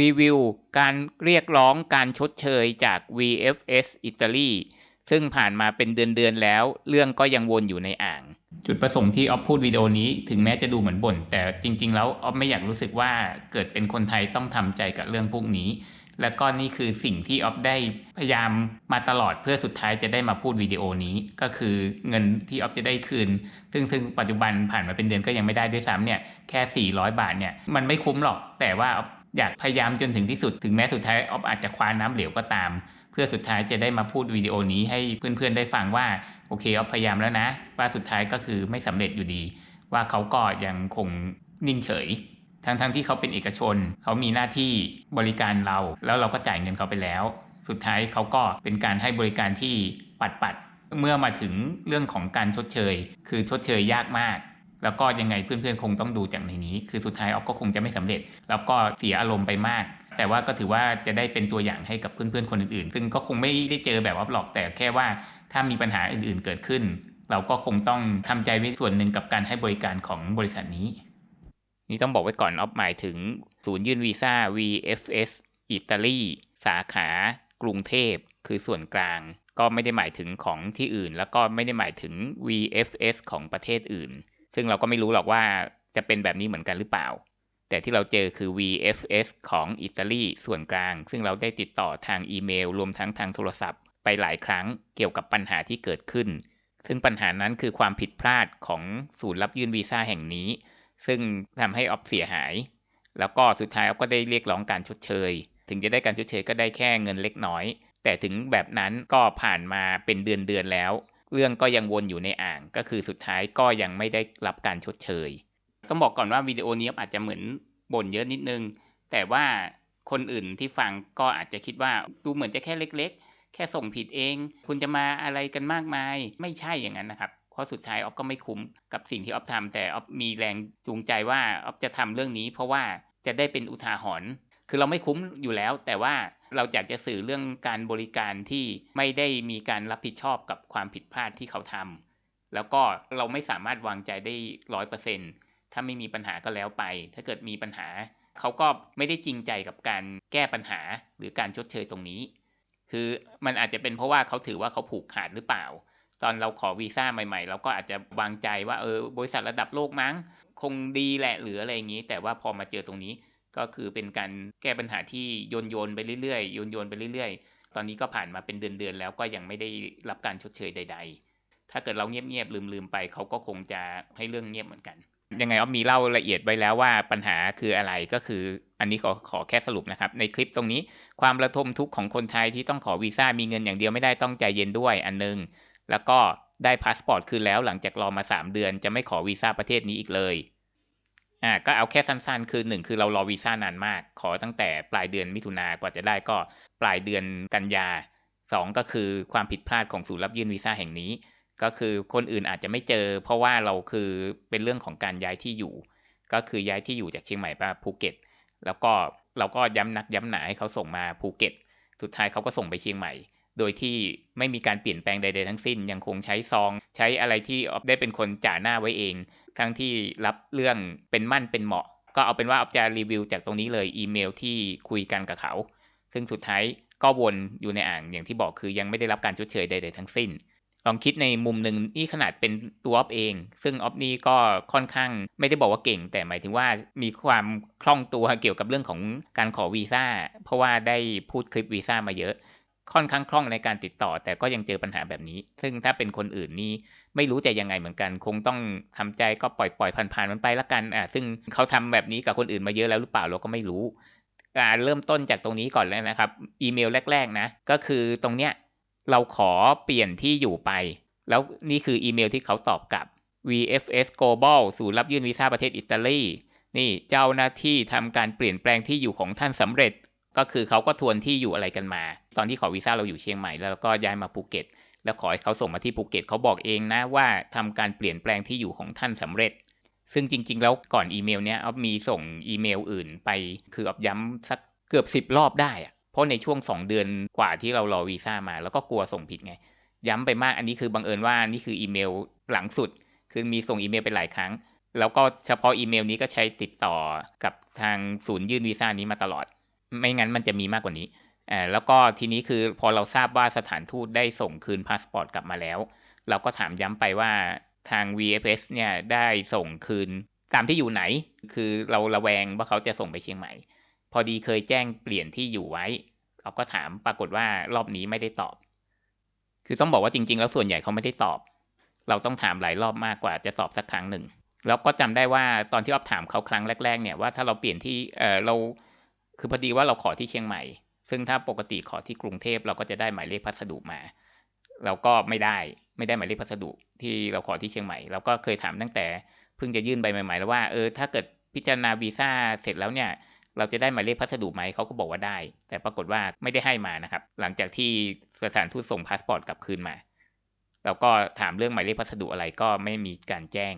รีวิวการเรียกร้องการชดเชยจาก VFS อิตาลีซึ่งผ่านมาเป็นเดือนๆแล้ว เรื่องก็ยังวนอยู่ในอ่าง จุดประสงค์ที่ออฟพูดวิดีโอนี้ถึงแม้จะดูเหมือนบ่น แต่จริง ๆ แล้วออฟไม่อยากรู้สึกว่าเกิดเป็นคนไทยต้องทำใจกับเรื่องพวกนี้ และก็นี่คือสิ่งที่ออฟได้พยายามมาตลอดเพื่อสุดท้ายจะได้มาพูดวิดีโอนี้ ก็คือเงินที่ออฟจะได้คืน ซึ่งซึ่งปัจจุบันผ่านมาเป็นเดือนก็ยังไม่ได้ด้วยซ้ำเนี่ยแค่ 400 บาทเนี่ยมันไม่คุ้มหรอกแต่ว่า อยากพยายามจนถึงที่สุดถึงแม้สุดท้ายออฟอาจจะคว้าน้ำเหลวก็ตาม เพื่อสุดท้ายจะได้มาพูดวิดีโอนี้ให้เพื่อนๆได้ฟังว่าโอเคออฟพยายามแล้วนะ ว่าสุดท้ายก็คือไม่สำเร็จอยู่ดี ว่าเขาก็ยังคงนิ่งเฉย ทั้งๆทที่เขาเป็นเอกชน เขามีหน้าที่บริการเรา แล้วเราก็จ่ายเงินเขาไปแล้ว สุดท้ายเขาก็เป็นการให้บริการที่ปัดปัดๆเมื่อมาถึงเรื่องของการชดเชย คือชดเชยยากมาก แล้วก็ยังไงเพื่อนๆคงต้องดูจากในนี้ คือสุดท้ายออฟก็คงจะไม่สำเร็จ แล้วก็เสียอารมณ์ไปมาก แต่ว่าก็ถือว่าจะได้เป็นตัวอย่างให้กับเพื่อนๆคนอื่นๆ ซึ่งก็คงไม่ได้เจอแบบออฟหรอกแต่แค่ว่าถ้ามีปัญหาอื่นๆเกิดขึ้น เราก็คงต้องทำใจไว้ส่วนหนึ่งกับการให้บริการของบริษัทนี้ นี่ต้องบอกไว้ก่อนออฟหมายถึงศูนย์ยื่นวีซ่า VFS อิตาลีสาขากรุงเทพคือส่วนกลางก็ไม่ได้หมายถึงของที่อื่น แล้วก็ไม่ได้หมายถึง VFS ของประเทศอื่น ซึ่งเราก็ไม่รู้หรอกว่าจะเป็นแบบนี้เหมือนกันหรือเปล่า แต่ที่เราเจอคือ VFS ของอิตาลีส่วนกลาง ซึ่งเราได้ติดต่อทางอีเมล รวมทั้งทางโทรศัพท์ ไปหลายครั้งเกี่ยวกับปัญหาที่เกิดขึ้น ซึ่งปัญหานั้นคือความผิดพลาดของศูนย์รับยื่นวีซ่าแห่งนี้ ซึ่งทำให้ออฟเสียหาย แล้วก็สุดท้ายออฟก็ได้เรียกร้องการชดเชย ถึงจะได้การชดเชยก็ได้แค่เงินเล็กน้อย แต่ถึงแบบนั้นก็ผ่านมาเป็นเดือนเดือนแล้ว เรื่องก็ยังวนอยู่ในอ่าง ก็คือสุดท้ายก็ยังไม่ได้รับการชดเชย ต้องบอกก่อนว่าวิดีโอนี้อาจจะเหมือนบ่นเยอะนิดนึง แต่ว่าคนอื่นที่ฟังก็อาจจะคิดว่าดูเหมือนจะแค่เล็ก ๆ แค่ส่งผิดเอง คุณจะมาอะไรกันมากมาย ไม่ใช่อย่างนั้นนะครับ เพราะสุดท้ายออฟก็ไม่คุ้มกับสิ่งที่ออฟทำแต่ออฟมีแรงจูงใจว่าออฟจะทำเรื่องนี้ เพราะว่าจะได้เป็นอุทาหรณ์คือเราไม่คุ้มอยู่แล้ว แต่ว่า เราอยากจะสื่อเรื่องการบริการที่ไม่ได้มีการรับผิดชอบกับความผิดพลาดที่เขาทำแล้วก็เราไม่สามารถวางใจได้ร้อยเปอร์เซ็นถ้าไม่มีปัญหาก็แล้วไป ถ้าเกิดมีปัญหา เขาก็ไม่ได้จริงใจกับการแก้ปัญหาหรือการชดเชยตรงนี้ คือมันอาจจะเป็นเพราะว่าเขาถือว่าเขาผูกขาดหรือเปล่า ตอนเราขอวีซ่าใหม่ๆ เราก็อาจจะวางใจว่าเออบริษัทระดับโลกมั้ง คงดีแหละหรืออะไรอย่างนี้ แต่ว่าพอมาเจอตรงนี้ ก็คือเป็นการแก้ปัญหาที่โยนโยนไปเรื่อยๆโยนโยนไปเรื่อยๆ ตอนนี้ก็ผ่านมาเป็นเดือนๆแล้วก็ยังไม่ได้รับการชดเชยใด ๆ ถ้าเกิดเราเงียบๆลืมๆไปเขาก็คงจะให้เรื่องเงียบเหมือนกันยังไงอ๊อฟมีเล่าละเอียดไว้แล้วว่าปัญหาคืออะไรก็คืออันนี้ขอขอแค่สรุปนะครับ ในคลิปตรงนี้ความระทมทุกข์ของคนไทยที่ต้องขอวีซ่ามีเงินอย่างเดียวไม่ได้ต้องใจเย็นด้วยอันนึง แล้วก็ได้พาสปอร์ตคืนแล้วหลังจากรอมา 3 เดือนจะไม่ขอวีซ่าประเทศนี้อีกเลย อ่าก็เอาแค่สั้นๆ คือหนึ่งคือเรารอวีซ่านานมาก ขอตั้งแต่ปลายเดือนมิถุนากว่าจะได้ก็ปลายเดือนกันยาสองก็คือความผิดพลาดของศูนย์รับยื่นวีซ่าแห่งนี้ ก็คือคนอื่นอาจจะไม่เจอ เพราะว่าเราคือเป็นเรื่องของการย้ายที่อยู่ ก็คือย้ายที่อยู่จากเชียงใหม่มาภูเก็ต แล้วก็เราก็ย้ำนักย้ำหนาให้เขาส่งมาภูเก็ต สุดท้ายเขาก็ส่งไปเชียงใหม่ โดยที่ไม่มีการเปลี่ยนแปลงใด ๆ ทั้งสิ้น ยังคงใช้ซอง ใช้อะไรที่ออฟได้เป็นคนจ่าหน้าไว้เอง ทั้งที่รับเรื่องเป็นมั่นเป็นเหมาะ ก็เอาเป็นว่าออฟจะรีวิวจากตรงนี้เลยอีเมลที่คุยกันกับเขา ซึ่งสุดท้ายก็วนอยู่ในอ่างอย่างที่บอกคือยังไม่ได้รับการชดเชยใด ๆ ทั้งสิ้น ลองคิดในมุมหนึ่งนี่ขนาดเป็นตัวออฟเอง ซึ่งออฟนี่ก็ค่อนข้างไม่ได้บอกว่าเก่ง แต่หมายถึงว่ามีความคล่องตัวเกี่ยวกับเรื่องของการขอวีซ่าเพราะว่าได้พูดคลิปวีซ่ามาเยอะ ค่อนข้างคล่องในการติดต่อ แต่ก็ยังเจอปัญหาแบบนี้ ซึ่งถ้าเป็นคนอื่นนี่ไม่รู้จะยังไงเหมือนกัน คงต้องทำใจก็ปล่อยปล่อยผ่านๆมันไปละกันอ่าซึ่งเขาทำแบบนี้กับคนอื่นมาเยอะแล้วหรือเปล่าเราก็ไม่รู้อ่าเริ่มต้นจากตรงนี้ก่อนเลยนะครับ อีเมลแรก ๆนะ ก็คือตรงเนี้ยเราขอเปลี่ยนที่อยู่ไป แล้วนี่คืออีเมลที่เขาตอบกลับ VFS Global ศูนย์รับยื่นวีซ่าประเทศอิตาลีนี่เจ้าหน้าที่ทำการเปลี่ยนแปลงที่อยู่ของท่านสำเร็จ ก็คือเขาก็ทวนที่อยู่อะไรกันมา ตอนที่ขอวีซ่าเราอยู่เชียงใหม่แล้วเราก็ย้ายมาภูเก็ต แล้วขอให้เขาส่งมาที่ภูเก็ตเขาบอกเองนะว่าทำการเปลี่ยนแปลงที่อยู่ของท่านสำเร็จ ซึ่งจริง ๆ แล้วก่อนอีเมลเนี้ยออฟมีส่งอีเมลอื่นไปคือออฟย้ำสักเกือบสิบรอบได้อะเพราะในช่วง 2 เดือนกว่าที่เรารอวีซ่ามา แล้วก็กลัวส่งผิดไง ย้ำไปมากอันนี้คือบังเอิญว่านี่คืออีเมลหลังสุด คือมีส่งอีเมลไปหลายครั้ง แล้วก็เฉพาะอีเมลนี้ก็ใช้ติดต่อกับทางศูนย์ยื่นวีซ่านี้มาตลอด ไม่งั้นมันจะมีมากกว่านี้ อ่าแล้วก็ทีนี้คือพอเราทราบว่าสถานทูตได้ส่งคืนพาสปอร์ตกลับมาแล้ว เราก็ถามย้ำไปว่าทาง VFS เนี่ยได้ส่งคืนตามที่อยู่ไหน คือเราระแวงว่าเขาจะส่งไปเชียงใหม่ พอดีเคยแจ้งเปลี่ยนที่อยู่ไว้ เราก็ถามปรากฏว่ารอบนี้ไม่ได้ตอบ คือต้องบอกว่าจริง ๆ แล้วส่วนใหญ่เขาไม่ได้ตอบ เราต้องถามหลายรอบมากกว่าจะตอบสักครั้งหนึ่ง แล้วก็จำได้ว่าตอนที่ออฟถามเขาครั้งแรก ๆ เนี่ยว่าถ้าเราเปลี่ยนที่เออเรา คือพอดีว่าเราขอที่เชียงใหม่ ซึ่งถ้าปกติขอที่กรุงเทพเราก็จะได้หมายเลขพัสดุมา เราก็ไม่ได้ไม่ได้หมายเลขพัสดุที่เราขอที่เชียงใหม่ เราก็เคยถามตั้งแต่เพิ่งจะยื่นใบใหม่ๆแล้วว่าเออถ้าเกิดพิจารณาวีซ่าเสร็จแล้วเนี่ยเราจะได้หมายเลขพัสดุไหมเขาก็บอกว่าได้ แต่ปรากฏว่าไม่ได้ให้มานะครับ หลังจากที่สถานทูตส่งพาสปอร์ตกลับคืนมาเราก็ถามเรื่องหมายเลขพัสดุอะไรก็ไม่มีการแจ้ง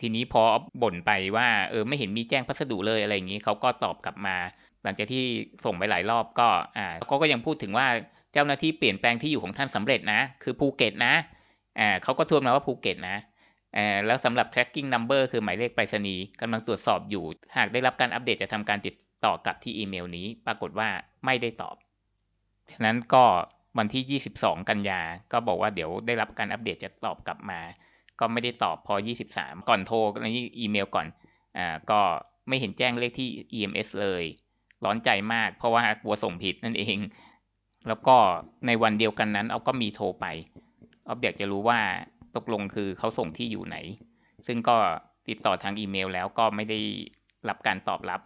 ทีนี้พอบ่นไปว่าเออไม่เห็นมีแจ้งพัสดุเลยอะไรอย่างนี้เขาก็ตอบกลับมา หลังจากที่ส่งไปหลายรอบก็อ่าเขาก็ยังพูดถึงว่าเจ้าหน้าที่เปลี่ยนแปลงที่อยู่ของท่านสำเร็จนะ คือภูเก็ตนะอ่าเขาก็ทวนมาว่าภูเก็ตนะแล้วสำหรับ tracking number คือหมายเลขไปรษณีย์กำลังตรวจสอบอยู่ หากได้รับการอัปเดตจะทำการติดต่อกลับที่อีเมลนี้ ปรากฏว่าไม่ได้ตอบฉะนั้นก็วันที่ 22 กันยา ก็บอกว่าเดี๋ยวได้รับการอัปเดตจะตอบกลับมา ก็ไม่ได้ตอบพอ 23 ก่อนโทรในอีเมลก่อน อ่า ก็ไม่เห็นแจ้งเลขที่ EMS เลย ร้อนใจมาก เพราะว่ากลัวส่งผิดนั่นเอง แล้วก็ในวันเดียวกันนั้นเอาก็มีโทรไปเอาอยากจะรู้ว่าตกลงคือเขาส่งที่อยู่ไหน ซึ่งก็ติดต่อทางอีเมลแล้วก็ไม่ได้รับการตอบรับ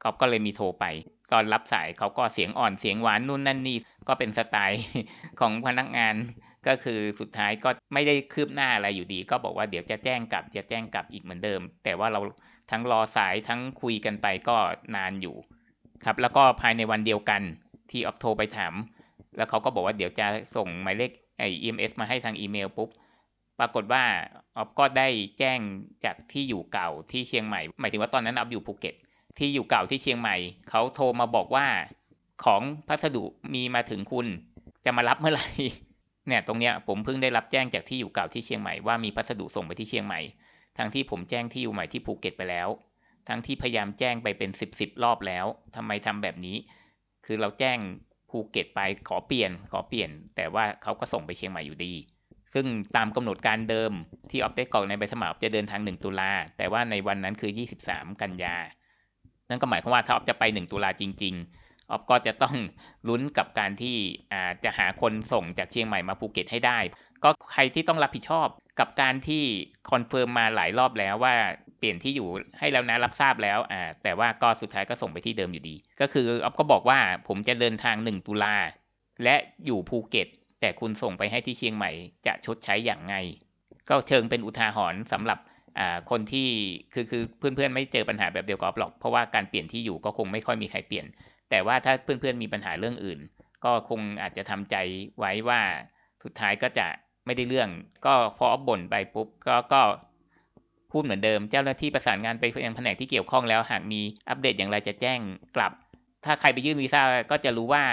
เขาก็เลยมีโทรไปตอนรับสายเขาก็เสียงอ่อนเสียงหวานนู่นนั่นนี่ก็เป็นสไตล์ของพนักงาน ก็คือสุดท้ายก็ไม่ได้คืบหน้าอะไรอยู่ดี ก็บอกว่าเดี๋ยวจะแจ้งกลับจะแจ้งกลับอีกเหมือนเดิม แต่ว่าเราทั้งรอสายทั้งคุยกันไปก็นานอยู่ ครับแล้วก็ภายในวันเดียวกันที่ออฟโทรไปถาม แล้วเขาก็บอกว่าเดี๋ยวจะส่งหมายเลขไอเอ็มเอสมาให้ทางอีเมลปุ๊บปรากฏว่าออฟก็ได้แจ้งจากที่อยู่เก่าที่เชียงใหม่ หมายถึงว่าตอนนั้นออฟอยู่ภูเก็ต ที่อยู่เก่าที่เชียงใหม่ เขาโทรมาบอกว่าของพัสดุมีมาถึงคุณ จะมารับเมื่อไหร่เนี่ยตรงเนี้ยผมเพิ่งได้รับแจ้งจากที่อยู่เก่าที่เชียงใหม่ว่ามีพัสดุส่งไปที่เชียงใหม่ทั้งที่ผมแจ้งที่อยู่ใหม่ที่ภูเก็ตไปแล้ว ทั้งที่พยายามแจ้งไปเป็นสิบสิบรอบแล้วทำไมทำแบบนี้ คือเราแจ้งภูเก็ตไปขอเปลี่ยนขอเปลี่ยน แต่ว่าเขาก็ส่งไปเชียงใหม่อยู่ดี ซึ่งตามกำหนดการเดิมที่ออฟได้กรอกในใบสมัครจะเดินทาง 1 ตุลาแต่ว่าในวันนั้นคือ 23 กันยา นั่นก็หมายความว่าถ้าออฟจะไปหนึ่งตุลาจริง ๆออฟก็จะต้องลุ้นกับการที่อาจะหาคนส่งจากเชียงใหม่มาภูเก็ตให้ได้ ก็ใครที่ต้องรับผิดชอบกับการที่คอนเฟิร์มมาหลายรอบแล้วว่า เปลี่ยนที่อยู่ให้แล้วนะรับทราบแล้วอ่าแต่ว่าก็สุดท้ายก็ส่งไปที่เดิมอยู่ดี ก็คือออฟก็บอกว่าผมจะเดินทางหนึ่งตุลาและอยู่ภูเก็ต แต่คุณส่งไปให้ที่เชียงใหม่จะชดใช้อย่างไง ก็เชิงเป็นอุทาหรณ์สำหรับคนที่คือคือเพื่อนๆไม่เจอปัญหาแบบเดียวกับหรอก เพราะว่าการเปลี่ยนที่อยู่ก็คงไม่ค่อยมีใครเปลี่ยน แต่ว่าถ้าเพื่อนๆมีปัญหาเรื่องอื่น ก็คงอาจจะทำใจไว้ว่าสุดท้ายก็จะไม่ได้เรื่อง ก็พอบ่นไปปุ๊บก็ก็ พูดเหมือนเดิม เจ้าหน้าที่ประสานงานไปยังแผนกที่เกี่ยวข้องแล้วหากมีอัปเดตอย่างไรจะแจ้งกลับ ถ้าใครไปยื่นวีซ่าก็จะรู้ว่า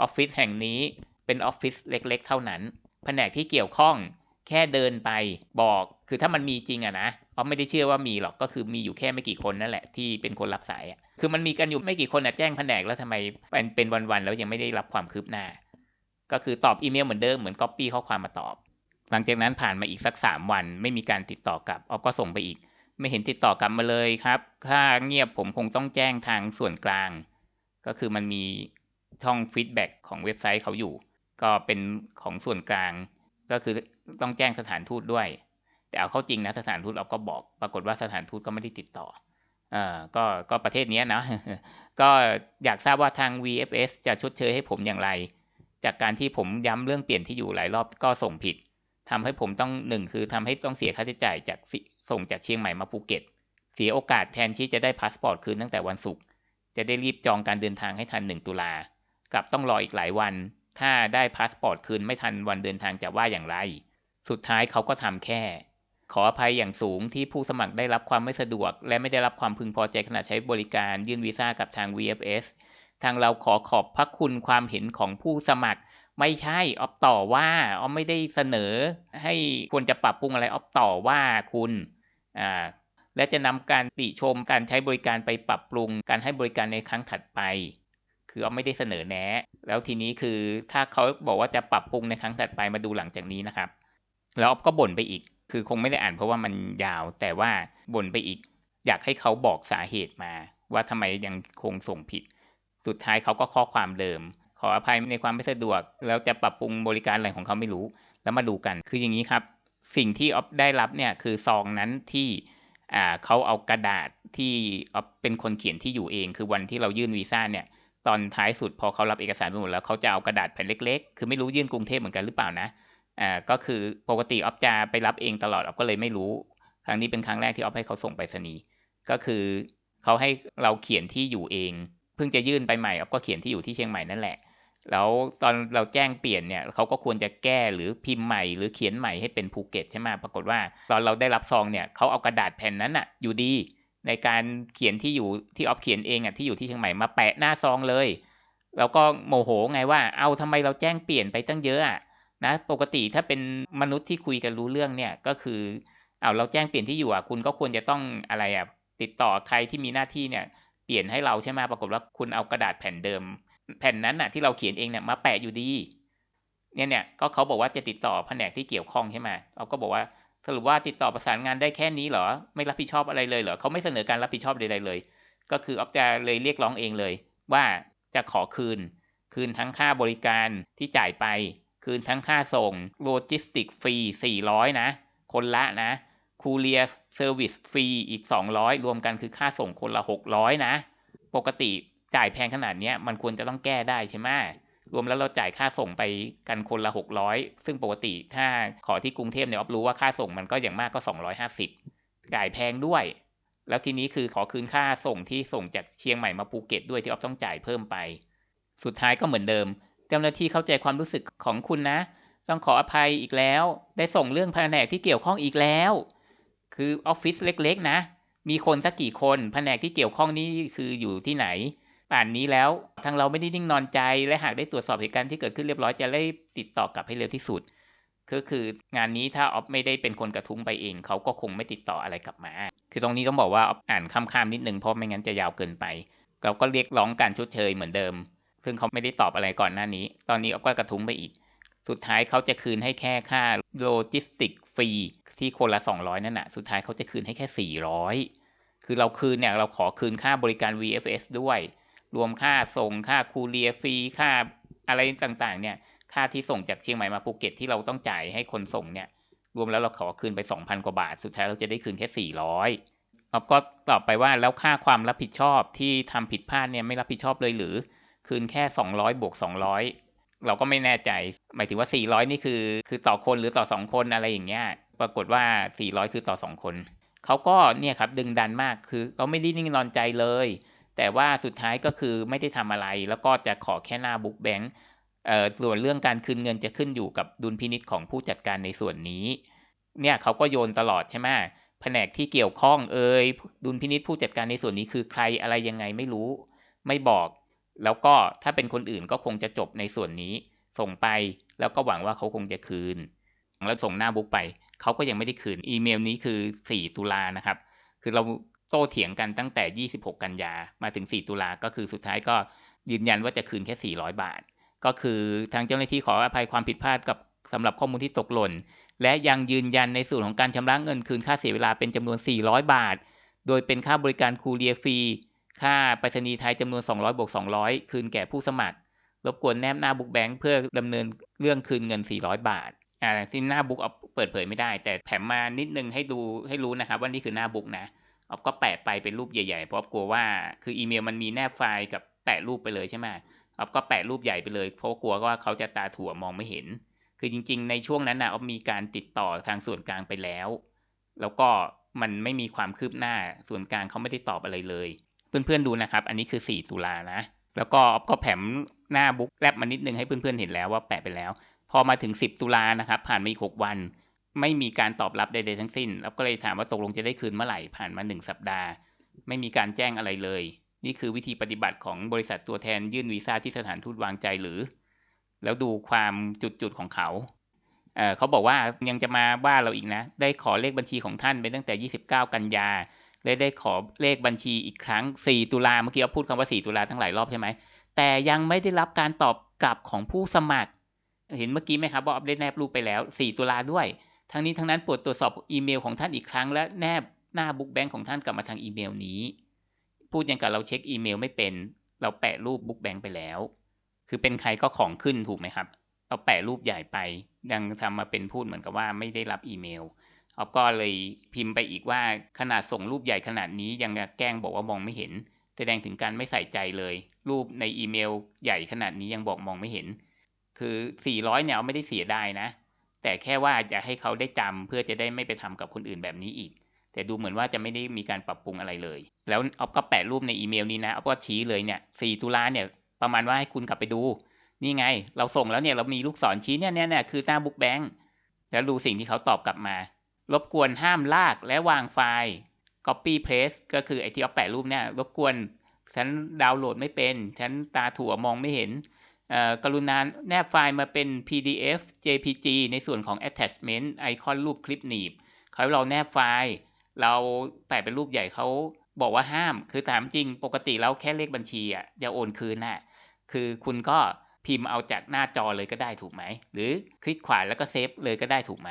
ออฟฟิศแห่งนี้เป็นออฟฟิศเล็กๆ เท่านั้น แผนกที่เกี่ยวข้องแค่เดินไปบอกคือถ้ามันมีจริงอะนะเพราไม่ได้เชื่อว่ามีหรอกก็คือมีอยู่แค่ไม่กี่คนนั่นแหละที่เป็นคนรับสายอะคือมันมีกันอยู่ไม่กี่คนอะแจ้งแผนกแล้วทำไมเป็นเป็นวันๆแล้วยังไม่ได้รับความคืบหน้า ก็คือตอบอีเมลเหมือนเดิมเหมือนก๊อปปี้ข้อความมาตอบ หลังจากนั้นผ่านมาอีกสักสามวัน ไม่มีการติดต่อกลับออฟก็ส่งไปอีก ไม่เห็นติดต่อกลับมาเลยครับ ถ้าเงียบผมคงต้องแจ้งทางส่วนกลาง ก็คือมันมีช่องฟีดแบ็กของเว็บไซต์เขาอยู่ ก็เป็นของส่วนกลาง ก็คือต้องแจ้งสถานทูตด้วย แต่เอาเข้าจริงนะสถานทูตเราก็บอก ปรากฏว่าสถานทูตก็ไม่ได้ติดต่ออ่าก็ก็ประเทศนี้นะ ก็อยากทราบว่าทาง VFS จะชดเชยให้ผมอย่างไร จากการที่ผมย้ำเรื่องเปลี่ยนที่อยู่หลายรอบก็ส่งผิด ทำให้ผมต้องหนึ่งคือทำให้ต้องเสียค่าใช้จ่ายจากส่งจากเชียงใหม่มาภูเก็ต เสียโอกาสแทนที่จะได้พาสปอร์ตคืนตั้งแต่วันศุกร์จะได้รีบจองการเดินทางให้ทันหนึ่งตุลากลับต้องรออีกหลายวัน ถ้าได้พาสปอร์ตคืนไม่ทันวันเดินทางจะว่าอย่างไร สุดท้ายเขาก็ทำแค่ ขออภัยอย่างสูงที่ผู้สมัครได้รับความไม่สะดวก และไม่ได้รับความพึงพอใจขณะใช้บริการยื่นวีซ่ากับทาง VFS ทางเราขอขอบพระคุณความเห็นของผู้สมัคร ไม่ใช่ออฟต่อว่าออฟไม่ได้เสนอ ให้ควรจะปรับปรุงอะไรออฟต่อว่าคุณอ่าและจะนำการติชมการใช้บริการไปปรับปรุงการให้บริการในครั้งถัดไป คือออฟไม่ได้เสนอแนะ แล้วทีนี้คือถ้าเขาบอกว่าจะปรับปรุงในครั้งถัดไปมาดูหลังจากนี้นะครับ แล้วออฟก็บ่นไปอีก คือคงไม่ได้อ่านเพราะว่ามันยาว แต่ว่าบ่นไปอีก อยากให้เขาบอกสาเหตุมา ว่าทำไมยังคงส่งผิด สุดท้ายเขาก็ข้อความเดิม ขออภัยในความไม่สะดวก แล้วจะปรับปรุงบริการอะไรของเขาไม่รู้ แล้วมาดูกัน คืออย่างนี้ครับ สิ่งที่ออฟได้รับเนี่ยคือซองนั้นที่อ่าเขาเอากระดาษที่ออฟเป็นคนเขียนที่อยู่เอง คือวันที่เรายื่นวีซ่าเนี่ย ตอนท้ายสุดพอเขารับเอกสารไปหมดแล้วเขาจะเอากระดาษแผ่นเล็ก ๆ คือไม่รู้ยื่นกรุงเทพเหมือนกันหรือเปล่านะ อ่า ก็คือปกติออฟจะไปรับเองตลอดออฟก็เลยไม่รู้ ครั้งนี้เป็นครั้งแรกที่ออฟให้เขาส่งไปรษณีย์ ก็คือเขาให้เราเขียนที่อยู่เอง เพิ่งจะยื่นไปใหม่ออฟก็เขียนที่อยู่ที่เชียงใหม่นั่นแหละ แล้วตอนเราแจ้งเปลี่ยนเนี่ยเขาก็ควรจะแก้หรือพิมพ์ใหม่หรือเขียนใหม่ให้เป็นภูเก็ตใช่ไหมปรากฏว่า ตอนเราได้รับซองเนี่ยเขาเอากระดาษแผ่นนั้นอะอยู่ดี ในการเขียนที่อยู่ที่ออฟเขียนเองอะที่อยู่ที่เชียงใหม่มาแปะหน้าซองเลยแล้วก็โมโหไงว่า เอาทำไมเราแจ้งเปลี่ยนไปตั้งเยอะอะนะปกติถ้าเป็นมนุษย์ที่คุยกันรู้เรื่องเนี่ยก็คือเอาเราแจ้งเปลี่ยนที่อยู่อะคุณก็ควรจะต้องอะไรอะติดต่อใครที่มีหน้าที่เนี่ยเปลี่ยนให้เราใช่ไหมปรากฏว่าคุณเอากระดาษแผ่นเดิม แผ่นนั้นน่ะที่เราเขียนเองเนี่ยมาแปะอยู่ดี เนี่ยเนี่ยก็เขาบอกว่าจะติดต่อแผนกที่เกี่ยวข้องใช่ไหมเราก็บอกว่าสรุปว่าติดต่อประสานงานได้แค่นี้เหรอ ไม่รับผิดชอบอะไรเลยเหรอเขาไม่เสนอการรับผิดชอบใดๆเลย ก็คือออฟจะเลยเรียกร้องเองเลย ว่าจะขอคืน คืนทั้งค่าบริการที่จ่ายไป คืนทั้งค่าส่งโลจิสติกฟรี400 นะ คนละนะคูเรียเซอร์วิสฟรีอีก 200 รวมกันคือค่าส่งคนละ 600 นะ ปกติ จ่ายแพงขนาดนี้มันควรจะต้องแก้ได้ใช่ไหมรวมแล้วเราจ่ายค่าส่งไปกันคนละ 600 ซึ่งปกติถ้าขอที่กรุงเทพเนี่ยออฟรู้ว่าค่าส่งมันก็อย่างมากก็ 250จ่ายแพงด้วย แล้วทีนี้คือขอคืนค่าส่งที่ส่งจากเชียงใหม่มาภูเก็ตด้วยที่ออฟต้องจ่ายเพิ่มไป สุดท้ายก็เหมือนเดิม เจ้าหน้าที่เข้าใจความรู้สึกของคุณนะ ต้องขออภัยอีกแล้ว ได้ส่งเรื่องแผนกที่เกี่ยวข้องอีกแล้ว คือออฟฟิศเล็ก ๆ นะ มีคนสักกี่คนแผนกที่เกี่ยวข้องนี่คืออยู่ที่ไหน ป่านนี้แล้วทางเราไม่ได้นิ่งนอนใจ และหากได้ตรวจสอบเหตุการณ์ที่เกิดขึ้นเรียบร้อยจะได้ติดต่อกลับให้เร็วที่สุดก็คืองานนี้ถ้าออฟไม่ได้เป็นคนกระทุ้งไปเอง เขาก็คงไม่ติดต่ออะไรกลับมา คือตรงนี้ต้องบอกว่าออฟอ่านค้ำๆนิดนึงเพราะไม่งั้นจะยาวเกินไป เราก็เรียกร้องการชดเชยเหมือนเดิม ซึ่งเขาไม่ได้ตอบอะไรก่อนหน้านี้ ตอนนี้ออฟก็กระทุ้งไปอีก สุดท้ายเขาจะคืนให้แค่ค่าโลจิสติกฟรีที่คนละ 200 นั่นน่ะสุดท้ายเขาจะคืนให้แค่ 400 คือเราคืนเนี่ยเราขอคืนค่าบริการ VFS ด้วย รวมค่าส่งค่าคูเรียฟรีค่าอะไรต่างๆ เนี่ย ค่าที่ส่งจากเชียงใหม่มาภูเก็ตที่เราต้องจ่ายให้คนส่งเนี่ย รวมแล้วเราขอคืนไป 2,000 กว่าบาท สุดท้ายเราจะได้คืนแค่ 400ออฟก็ตอบไปว่าแล้วค่าความรับผิดชอบที่ทำผิดพลาดเนี่ยไม่รับผิดชอบเลยหรือ คืนแค่ 200บวก200 เราก็ไม่แน่ใจ หมายถึงว่า 400 นี่คือ คือต่อคนหรือต่อ 2 คนอะไรอย่างเงี้ย ปรากฏว่า 400 คือต่อ 2 คน เขาก็เนี่ยครับดึงดันมาก คือเขาไม่ได้นิ่งนอนใจเลย แต่ว่าสุดท้ายก็คือไม่ได้ทำอะไร แล้วก็จะขอแค่หน้าบุ๊กแบงค์ส่วนเรื่องการคืนเงินจะขึ้นอยู่กับดุลพินิษของผู้จัดการในส่วนนี้ เนี่ยเขาก็โยนตลอดใช่ไหมแผนกที่เกี่ยวข้องเอ่ยดุลพินิษผู้จัดการในส่วนนี้คือใครอะไรยังไงไม่รู้ ไม่บอก แล้วก็ถ้าเป็นคนอื่นก็คงจะจบในส่วนนี้ ส่งไปแล้วก็หวังว่าเขาคงจะคืน แล้วส่งหน้าบุ๊กไป เขาก็ยังไม่ได้คืนอีเมลนี้คือ 4 ตุลานะครับ คือเรา โต้เถียงกันตั้งแต่ 26 กันยามาถึง 4 ตุลาก็คือสุดท้ายก็ยืนยันว่าจะคืนแค่ 400 บาท ก็คือทางเจ้าหน้าที่ขออภัยความผิดพลาดกับสำหรับข้อมูลที่ตกหล่น และยังยืนยันในส่วนของการชำระเงินคืนค่าเสียเวลาเป็นจำนวน 400 บาท โดยเป็นค่าบริการคูเรียฟรี ค่าไปรษณีย์ไทยจำนวน 200บวก200 คืนแก่ผู้สมัคร รบกวนแนบหน้าบุ๊กแบงค์เพื่อดำเนินเรื่องคืนเงิน 400 บาทอ่าที่หน้าบุ๊กเอาเปิดเผยไม่ได้ แต่แถมมานิดนึงให้ดูให้รู้นะครับว่านี่คือหน้าบุ๊กนะ เอาก็แปะไปเป็นรูปใหญ่ๆเพราะกลัวว่าคืออีเมลมันมีแนบไฟล์กับแปะรูปไปเลยใช่ไหมเอาก็แปะรูปใหญ่ไปเลย เพราะกลัวว่าเขาจะตาถั่วมองไม่เห็น คือจริง ๆ ในช่วงนั้นนะเอามีการติดต่อทางส่วนกลางไปแล้ว แล้วก็มันไม่มีความคืบหน้าส่วนกลางเขาไม่ได้ตอบอะไรเลย เพื่อนๆดูนะครับ อันนี้คือ 4 ตุลานะ แล้วก็ออฟก็แผมหน้าบุ๊กแลบมานิดนึงให้เพื่อนๆเห็นแล้วว่าแปะไปแล้ว พอมาถึง 10 ตุลานะครับ ผ่านมาอีก 6 วัน ไม่มีการตอบรับใดๆทั้งสิ้น แล้วก็เลยถามว่าตกลงจะได้คืนเมื่อไหร่ผ่านมา 1 สัปดาห์ ไม่มีการแจ้งอะไรเลย นี่คือวิธีปฏิบัติของบริษัทตัวแทนยื่นวีซ่าที่สถานทูตวางใจหรือ แล้วดูความจุดๆของเขาเเขาบอกว่ายังจะมาว่าเราอีกนะ ได้ขอเลขบัญชีของท่านไปตั้งแต่ 29 กันยาเลยได้ขอเลขบัญชีอีกครั้ง 4 ตุลาเมื่อกี้เราพูดคำว่า 4 ตุลาทั้งหลายรอบใช่ไหมแต่ยังไม่ได้รับการตอบกลับของผู้สมัคร เห็นเมื่อกี้ไหมครับว่าอัปเดตแนบรูปไปแล้ว 4 ตุลาด้วย ทั้งนี้ทั้งนั้นโปรดตรวจสอบอีเมลของท่านอีกครั้ง และแนบหน้าบุ๊กแบงค์ของท่านกลับมาทางอีเมลนี้ พูดอย่างกับเราเช็คอีเมลไม่เป็น เราแปะรูปบุ๊กแบงค์ไปแล้ว คือเป็นใครก็ของขึ้นถูกไหมครับเราแปะรูปใหญ่ไป ยังทำมาเป็นพูดเหมือนกับว่าไม่ได้รับอีเมลเอาก็เลยพิมพ์ไปอีกว่าขนาดส่งรูปใหญ่ขนาดนี้ยังแกล้งบอกว่ามองไม่เห็น แสดงถึงการไม่ใส่ใจเลย รูปในอีเมลใหญ่ขนาดนี้ยังบอกมองไม่เห็น คือ 400เนี่ยไม่ได้เสียดายนะ แต่แค่ว่าจะให้เขาได้จำเพื่อจะได้ไม่ไปทำกับคนอื่นแบบนี้อีก แต่ดูเหมือนว่าจะไม่ได้มีการปรับปรุงอะไรเลย แล้วออฟก็แปะรูปในอีเมลนี้นะออฟก็ชี้เลยเนี่ย4ตุลาเนี่ยประมาณว่าให้คุณกลับไปดู นี่ไง เราส่งแล้วเนี่ยเรามีลูกศรชี้เนี่ยเนี่ยเนี่ยคือหน้าบุ๊กแบงค์แล้วดูสิ่งที่เขาตอบกลับมา รบกวนห้ามลากและวางไฟล์ copy paste ก็คือไอที่เอาแปะรูปเนี่ยรบกวนฉันดาวน์โหลดไม่เป็น ฉันตาถั่วมองไม่เห็น กรุณาแนบไฟล์มาเป็น PDF JPG ในส่วนของ attachment ไอคอนรูปคลิปหนีบเขาเราแนบไฟล์ เราแปะเป็นรูปใหญ่เขาบอกว่าห้าม คือตามจริงปกติแล้วแค่เลขบัญชีอะจะโอนคืนน่ะ คือคุณก็พิมพ์เอาจากหน้าจอเลยก็ได้ถูกไหม หรือคลิกขวาแล้วก็เซฟเลยก็ได้ถูกไหม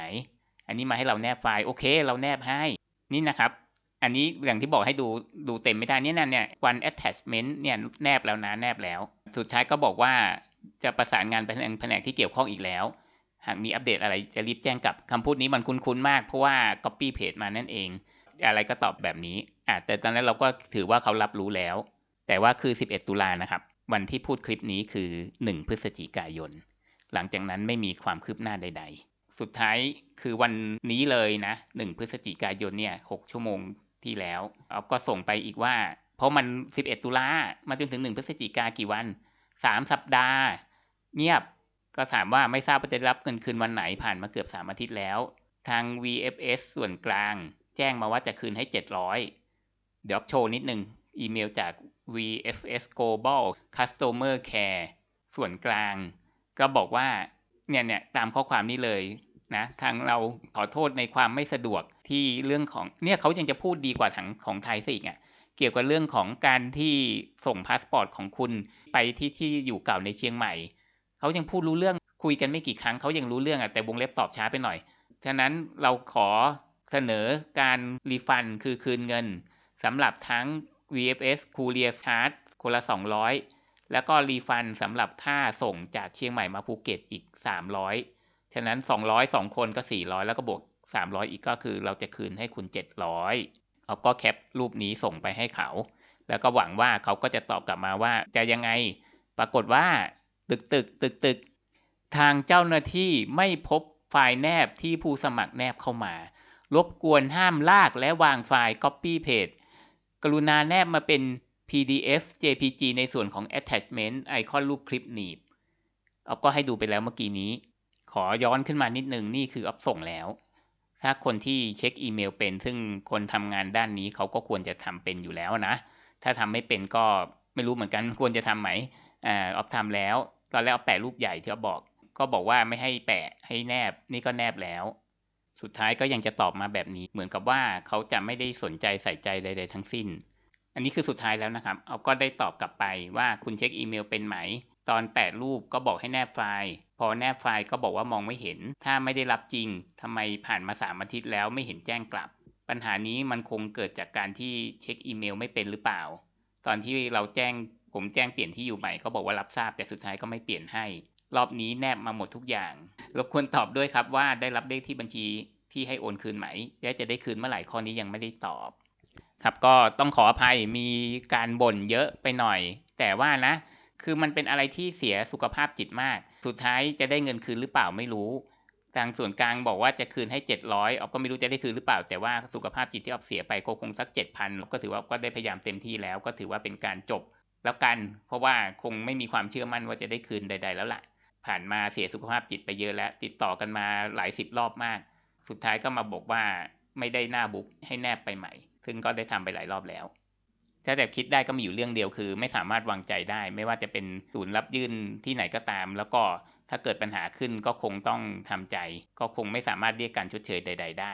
อันนี้มาให้เราแนบไฟล์โอเค เราแนบให้นี่นะครับ อันนี้อย่างที่บอกให้ดูดูเต็มไม่ได้นี่นั่นเนี่ย one attachment เนี่ยแนบแล้วนะแนบแล้ว สุดท้ายก็บอกว่าจะประสานงานไปยังแผนกที่เกี่ยวข้องอีกแล้ว หากมีอัปเดตอะไรจะรีบแจ้งกับคำพูดนี้มันคุ้นๆมาก เพราะว่า copy paste มานั่นเอง อะไรก็ตอบแบบนี้อะแต่ตอนนั้นเราก็ถือว่าเขารับรู้แล้ว แต่ว่าคือ 11 ตุลานะครับ วันที่พูดคลิปนี้คือ 1 พฤศจิกายน หลังจากนั้นไม่มีความคืบหน้าใด ๆ สุดท้ายคือวันนี้เลยนะ 1 พฤศจิกายนเนี่ย6ชั่วโมงที่แล้วเอาก็ส่งไปอีกว่า เพราะมัน 11 ตุลามาจนถึง 1 พฤศจิกากี่วัน 3 สัปดาห์ เงียบก็ถามว่าไม่ทราบว่าจะรับเงินคืนวันไหนผ่านมาเกือบ 3 อาทิตย์แล้ว ทาง VFS ส่วนกลาง แจ้งมาว่าจะคืนให้ 700 เดี๋ยวโชว์นิดนึง อีเมลจาก VFS Global Customer Care ส่วนกลาง ก็บอกว่าเนี่ยเนี่ยตามข้อความนี้เลยนะทางเราขอโทษในความไม่สะดวกที่เรื่องของเนี่ยเขายังจะพูดดีกว่าทางของไทยสิอะ เกี่ยวกับเรื่องของการที่ส่งพาสปอร์ตของคุณไปที่ที่อยู่เก่าในเชียงใหม่ เขายังพูดรู้เรื่องคุยกันไม่กี่ครั้งเขายังรู้เรื่องอะแต่วงเล็บตอบช้าไปหน่อย ฉะนั้นเราขอเสนอการรีฟันคือคืนเงินสำหรับทั้ง VFS Courier Charge คนละ 200 แล้วก็รีฟันสำหรับค่าส่งจากเชียงใหม่มาภูเก็ตอีก 300 ฉะนั้น 200 2 คนก็ 400 แล้วก็บวก 300 อีกก็คือเราจะคืนให้คุณ 700 เอาก็แคปรูปนี้ส่งไปให้เขา แล้วก็หวังว่าเขาก็จะตอบกลับมาว่าจะยังไง ปรากฏว่า ตึกตึกตึกตึกทางเจ้าหน้าที่ไม่พบไฟล์แนบที่ผู้สมัครแนบเข้ามา รบกวนห้ามลากและวางไฟล์ Copy Paste กรุณาแนบมาเป็น PDF JPG ในส่วนของ attachment ไอคอนรูปคลิปหนีบเอาก็ให้ดูไปแล้วเมื่อกี้นี้ ขอย้อนขึ้นมานิดนึงนี่คืออัพส่งแล้ว ถ้าคนที่เช็คอีเมลเป็น ซึ่งคนทำงานด้านนี้เขาก็ควรจะทำเป็นอยู่แล้วนะ ถ้าทำไม่เป็นก็ไม่รู้เหมือนกันควรจะทำไหมอออฟทำแล้วตอนแรกเอาแปะรูปใหญ่ที่เขาบอก ก็บอกว่าไม่ให้แปะให้แนบ นี่ก็แนบแล้ว สุดท้ายก็ยังจะตอบมาแบบนี้ เหมือนกับว่าเขาจะไม่ได้สนใจใส่ใจใดๆทั้งสิ้น อันนี้คือสุดท้ายแล้วนะครับ เอาก็ได้ตอบกลับไปว่าคุณเช็คอีเมลเป็นไหม ตอนแปะรูปก็บอกให้แนบไฟล์ พอแนบไฟล์ก็บอกว่ามองไม่เห็น ถ้าไม่ได้รับจริงทำไมผ่านมาสามอาทิตย์แล้วไม่เห็นแจ้งกลับ ปัญหานี้มันคงเกิดจากการที่เช็คอีเมลไม่เป็นหรือเปล่า ตอนที่เราแจ้งผมแจ้งเปลี่ยนที่อยู่ใหม่เขาบอกว่ารับทราบแต่สุดท้ายก็ไม่เปลี่ยนให้ รอบนี้แนบมาหมดทุกอย่างรบกวนตอบด้วยครับว่าได้รับเลขที่บัญชีที่ให้โอนคืนไหม และจะได้คืนเมื่อไหร่ข้อนี้ยังไม่ได้ตอบ ครับก็ต้องขออภัยมีการบ่นเยอะไปหน่อย แต่ว่านะ คือมันเป็นอะไรที่เสียสุขภาพจิตมาก สุดท้ายจะได้เงินคืนหรือเปล่าไม่รู้ ทางส่วนกลางบอกว่าจะคืนให้ 700ออฟก็ไม่รู้จะได้คืนหรือเปล่า แต่ว่าสุขภาพจิตที่ออฟเสียไปก็คงสัก 7,000ก็ถือว่าก็ได้พยายามเต็มที่แล้ว ก็ถือว่าเป็นการจบ แล้วกัน เพราะว่าคงไม่มีความเชื่อมั่นว่าจะได้คืนใด ๆ แล้วล่ะ ผ่านมาเสียสุขภาพจิตไปเยอะแล้ว ติดต่อกันมาหลายสิบรอบมาก สุดท้ายก็มาบอกว่าไม่ได้หน้าบุ๊กให้แนบไปใหม่ ซึ่งก็ได้ทำไปหลายรอบแล้ว ถ้าแต่คิดได้ก็มีอยู่เรื่องเดียวคือ ไม่สามารถวางใจได้ ไม่ว่าจะเป็นศูนย์รับยื่นที่ไหนก็ตาม แล้วก็ถ้าเกิดปัญหาขึ้นก็คงต้องทำใจ ก็คงไม่สามารถเรียกการชดเชยใด ๆ ได้